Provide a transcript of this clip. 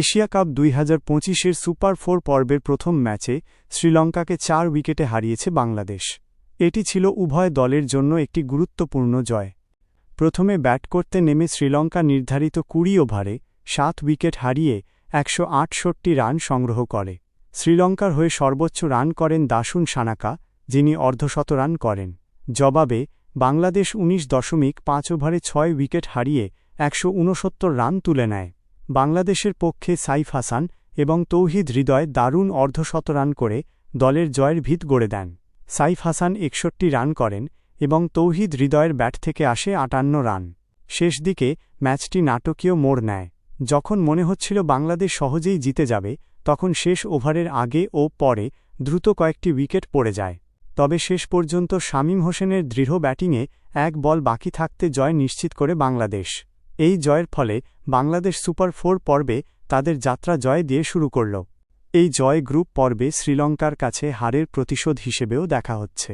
Asia cup দুই হাজার পঁচিশের সুপার ফোর পর্বের প্রথম ম্যাচে শ্রীলঙ্কাকে চার উইকেটে হারিয়েছে বাংলাদেশ। এটি ছিল উভয় দলের জন্য একটি গুরুত্বপূর্ণ জয়। প্রথমে ব্যাট করতে নেমে শ্রীলঙ্কা নির্ধারিত কুড়ি ওভারে সাত উইকেট হারিয়ে একশো আটষট্টি রান সংগ্রহ করে। শ্রীলঙ্কার হয়ে সর্বোচ্চ রান করেন দাসুন সানাকা, যিনি অর্ধশত রান করেন। জবাবে, বাংলাদেশ ১৯ দশমিক পাঁচ ওভারে ছয় উইকেট হারিয়ে একশো উনসত্তর রান তুলে নেয়। বাংলাদেশের পক্ষে সাইফ হাসান এবং তৌহিদ হৃদয় দারুণ অর্ধশতরান করে দলের জয়ের ভিত গড়ে দেন। সাইফ হাসান একষট্টি রান করেন এবং তৌহিদ হৃদয়ের ব্যাট থেকে আসে আটান্ন রান। শেষ দিকে ম্যাচটি নাটকীয় মোড় নেয়। যখন মনে হচ্ছিল বাংলাদেশ সহজেই জিতে যাবে, তখন শেষ ওভারের আগে ও পরে দ্রুত কয়েকটি উইকেট পড়ে যায়। তবে শেষ পর্যন্ত শামীম হোসেনের দৃঢ় ব্যাটিংয়ে এক বল বাকি থাকতে জয় নিশ্চিত করে বাংলাদেশ। এই জয়ের ফলে বাংলাদেশ সুপার ফোর পর্বে তাদের যাত্রা জয় দিয়ে শুরু করল। এই জয় গ্রুপ পর্বে শ্রীলঙ্কার কাছে হারের প্রতিশোধ হিসেবেও দেখা হচ্ছে।